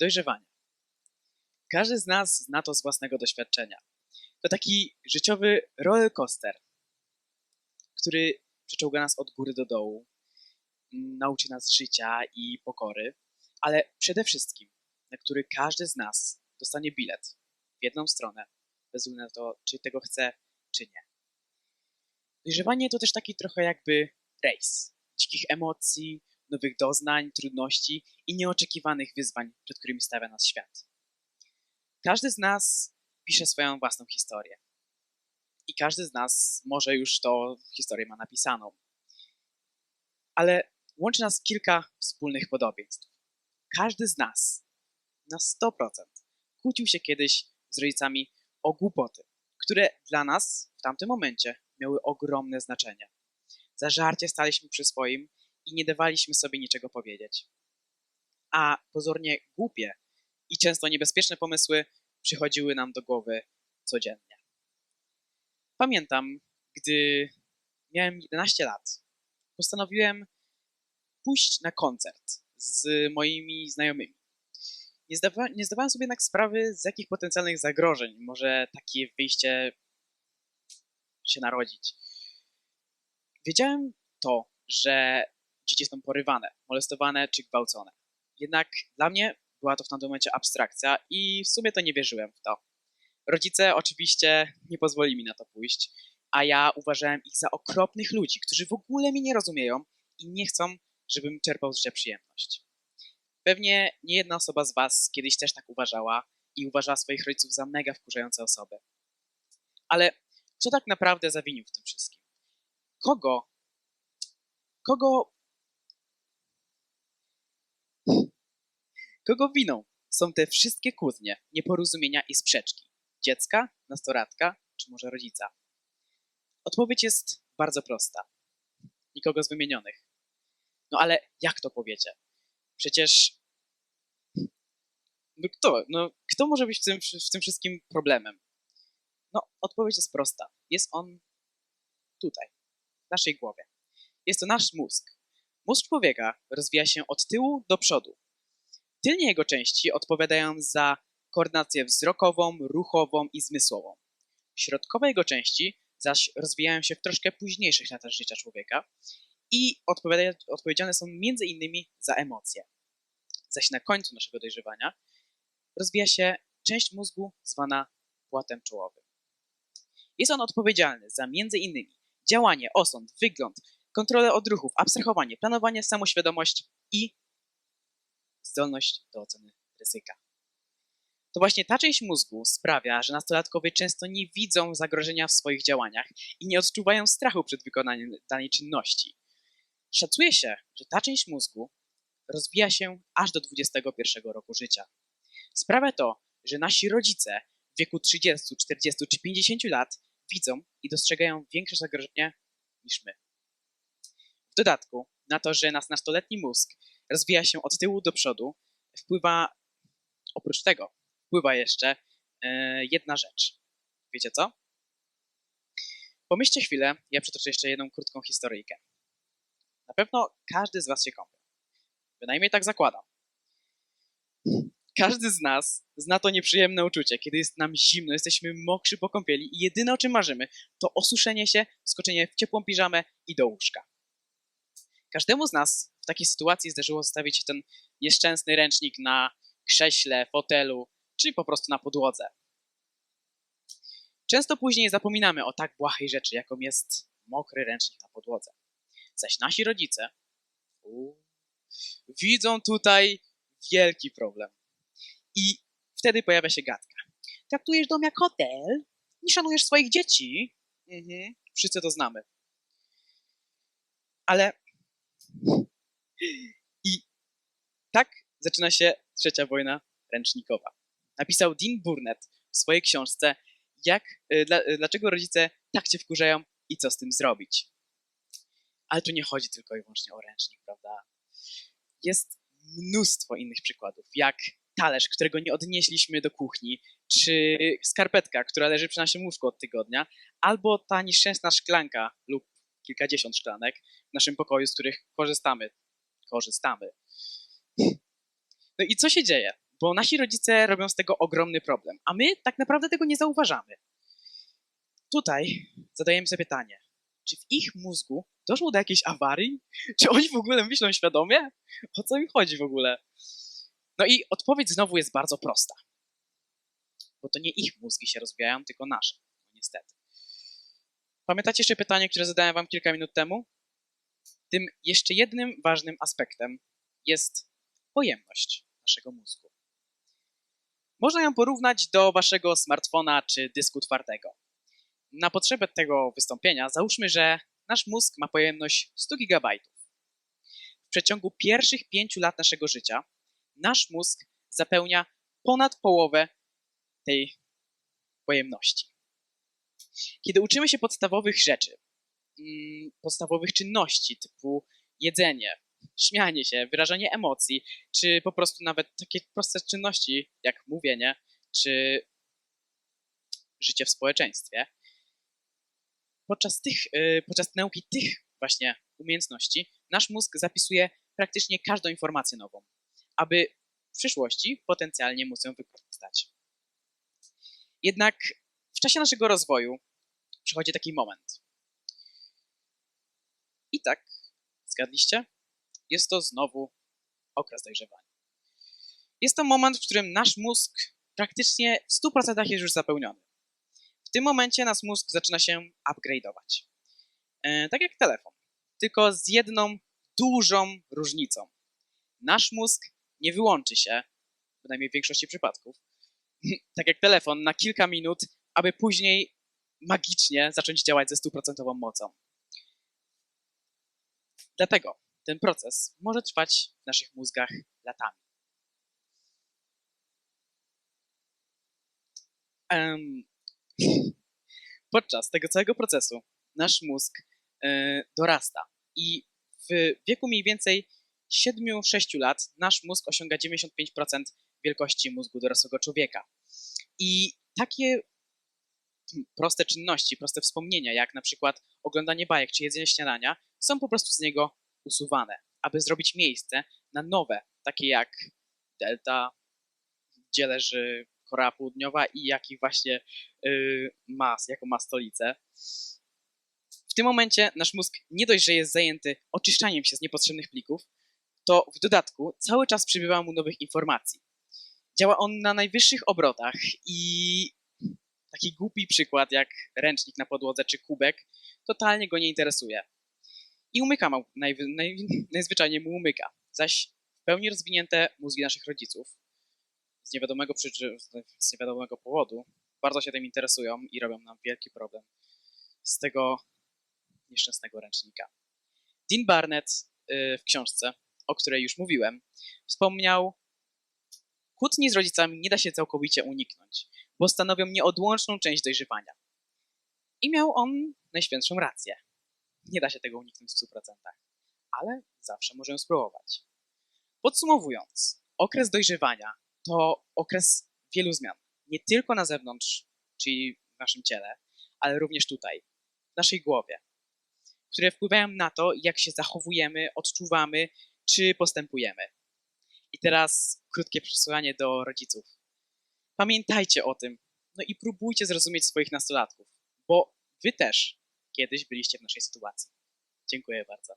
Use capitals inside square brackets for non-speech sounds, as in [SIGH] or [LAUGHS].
Dojrzewanie. Każdy z nas zna to z własnego doświadczenia. To taki życiowy roller coaster, który przeczołga nas od góry do dołu, m, nauczy nas życia i pokory, ale przede wszystkim, na który każdy z nas dostanie bilet w jedną stronę, bez względu na to, czy tego chce, czy nie. Dojrzewanie to też taki trochę jakby rejs dzikich emocji, nowych doznań, trudności i nieoczekiwanych wyzwań, przed którymi stawia nas świat. Każdy z nas pisze swoją własną historię. I każdy z nas może już tą historię ma napisaną. Ale łączy nas kilka wspólnych podobieństw. Każdy z nas na 100% kłócił się kiedyś z rodzicami o głupoty, które dla nas w tamtym momencie miały ogromne znaczenie. Za żarcie staliśmy przy swoim i nie dawaliśmy sobie niczego powiedzieć. A pozornie głupie i często niebezpieczne pomysły przychodziły nam do głowy codziennie. Pamiętam, gdy miałem 11 lat, postanowiłem pójść na koncert z moimi znajomymi. Nie, zdawa- nie zdawałem sobie jednak sprawy, z jakich potencjalnych zagrożeń może takie wyjście się narodzić. Wiedziałem to, że dzieci są porywane, molestowane czy gwałcone. Jednak dla mnie była to w tamtym momencie abstrakcja i w sumie to nie wierzyłem w to. Rodzice oczywiście nie pozwolili mi na to pójść, a ja uważałem ich za okropnych ludzi, którzy w ogóle mnie nie rozumieją i nie chcą, żebym czerpał z życia przyjemność. Pewnie nie jedna osoba z Was kiedyś też tak uważała i uważała swoich rodziców za mega wkurzające osoby. Ale co tak naprawdę zawinił w tym wszystkim? Kogo? Kogo? Kogo winą są te wszystkie kłótnie, nieporozumienia i sprzeczki? Dziecka, nastolatka czy może rodzica? Odpowiedź jest bardzo prosta. Nikogo z wymienionych. No ale jak to powiecie? Przecież. No kto? No, kto może być w tym, w tym wszystkim problemem? No, odpowiedź jest prosta. Jest on tutaj, w naszej głowie. Jest to nasz mózg. Mózg człowieka rozwija się od tyłu do przodu. Tylnie jego części odpowiadają za koordynację wzrokową, ruchową i zmysłową. Środkowe jego części zaś rozwijają się w troszkę późniejszych latach życia człowieka i odpowiedzialne są między innymi za emocje. Zaś na końcu naszego dojrzewania rozwija się część mózgu zwana płatem czołowym. Jest on odpowiedzialny za między innymi działanie, osąd, wygląd, kontrolę odruchów, abstrahowanie, planowanie, samoświadomość i zdolność do oceny ryzyka. To właśnie ta część mózgu sprawia, że nastolatkowie często nie widzą zagrożenia w swoich działaniach i nie odczuwają strachu przed wykonaniem danej czynności. Szacuje się, że ta część mózgu rozwija się aż do 21 roku życia. Sprawia to, że nasi rodzice w wieku 30, 40 czy 50 lat widzą i dostrzegają większe zagrożenie niż my. W dodatku na to, że nasz nastoletni mózg rozwija się od tyłu do przodu, wpływa oprócz tego, wpływa jeszcze e, jedna rzecz. Wiecie co? Pomyślcie chwilę, ja przytoczę jeszcze jedną krótką historyjkę. Na pewno każdy z Was się kąpie. Bynajmniej tak zakładam. Każdy z nas zna to nieprzyjemne uczucie, kiedy jest nam zimno, jesteśmy mokrzy po kąpieli i jedyne o czym marzymy to osuszenie się, skoczenie w ciepłą piżamę i do łóżka. Każdemu z nas takiej sytuacji zdarzyło zostawić ten nieszczęsny ręcznik na krześle, fotelu czy po prostu na podłodze. Często później zapominamy o tak błahej rzeczy, jaką jest mokry ręcznik na podłodze. Zaś nasi rodzice widzą tutaj wielki problem. I wtedy pojawia się gadka. Traktujesz dom jak hotel? Nie szanujesz swoich dzieci? Mhm, wszyscy to znamy. Ale. I tak zaczyna się trzecia wojna ręcznikowa. Napisał Dean Burnett w swojej książce, jak, y, dla, y, dlaczego rodzice tak cię wkurzają i co z tym zrobić. Ale tu nie chodzi tylko i wyłącznie o ręcznik, prawda? Jest mnóstwo innych przykładów, jak talerz, którego nie odnieśliśmy do kuchni, czy skarpetka, która leży przy naszym łóżku od tygodnia, albo ta nieszczęsna szklanka lub kilkadziesiąt szklanek w naszym pokoju, z których korzystamy. Korzystamy. No i co się dzieje? bo nasi rodzice robią z tego ogromny problem, a my tak naprawdę tego nie zauważamy. Tutaj zadajemy sobie pytanie, czy w ich mózgu doszło do jakiejś awarii? Czy oni w ogóle myślą świadomie? O co im chodzi w ogóle? No i odpowiedź znowu jest bardzo prosta. Bo to nie ich mózgi się rozwijają, tylko nasze. No niestety. Pamiętacie jeszcze pytanie, które zadałem wam kilka minut temu? Tym jeszcze jednym ważnym aspektem jest pojemność naszego mózgu. Można ją porównać do waszego smartfona czy dysku twardego. Na potrzebę tego wystąpienia załóżmy, że nasz mózg ma pojemność 100 GB. W przeciągu pierwszych 5 lat naszego życia nasz mózg zapełnia ponad połowę tej pojemności. Kiedy uczymy się podstawowych rzeczy, podstawowych czynności typu jedzenie, śmianie się, wyrażanie emocji, czy po prostu nawet takie proste czynności jak mówienie, czy życie w społeczeństwie, podczas, tych, y, podczas nauki tych właśnie umiejętności nasz mózg zapisuje praktycznie każdą informację nową, aby w przyszłości potencjalnie móc ją wykorzystać. Jednak w czasie naszego rozwoju przychodzi taki moment. I tak, zgadliście? Jest to znowu okres dojrzewania. Jest to moment, w którym nasz mózg praktycznie w 100% jest już zapełniony. W tym momencie nasz mózg zaczyna się upgrade'ować. E, tak jak telefon, tylko z jedną dużą różnicą. Nasz mózg nie wyłączy się, przynajmniej w większości przypadków, [LAUGHS] tak jak telefon, na kilka minut, aby później magicznie zacząć działać ze stuprocentową mocą. Dlatego ten proces może trwać w naszych mózgach latami. Em, [LAUGHS] Podczas tego całego procesu nasz mózg e, dorasta i w wieku mniej więcej 7-6 lat nasz mózg osiąga 95% wielkości mózgu dorosłego człowieka. I takie proste czynności, proste wspomnienia, jak na przykład oglądanie bajek czy jedzenie śniadania, są po prostu z niego usuwane, aby zrobić miejsce na nowe, takie jak delta, gdzie leży Korea Południowa i jaki właśnie yy, ma, jaką ma stolicę. W tym momencie nasz mózg nie dość, że jest zajęty oczyszczaniem się z niepotrzebnych plików, to w dodatku cały czas przybywa mu nowych informacji. Działa on na najwyższych obrotach i taki głupi przykład jak ręcznik na podłodze czy kubek totalnie go nie interesuje. I umyka mu, naj, naj, [LAUGHS] najzwyczajniej mu umyka. Zaś w pełni rozwinięte mózgi naszych rodziców z niewiadomego, przyczy- z niewiadomego powodu bardzo się tym interesują i robią nam wielki problem z tego nieszczęsnego ręcznika. Dean Barnett y, w książce, o której już mówiłem, wspomniał, kłótni z rodzicami nie da się całkowicie uniknąć, bo stanowią nieodłączną część dojrzewania. I miał on najświętszą rację. Nie da się tego uniknąć w 100%, ale zawsze możemy spróbować. Podsumowując, okres dojrzewania to okres wielu zmian. Nie tylko na zewnątrz, czyli w naszym ciele, ale również tutaj, w naszej głowie, które wpływają na to, jak się zachowujemy, odczuwamy, czy postępujemy. I teraz krótkie przesłanie do rodziców. Pamiętajcie o tym, no i próbujcie zrozumieć swoich nastolatków, bo wy też kiedyś byliście w naszej sytuacji. Dziękuję bardzo.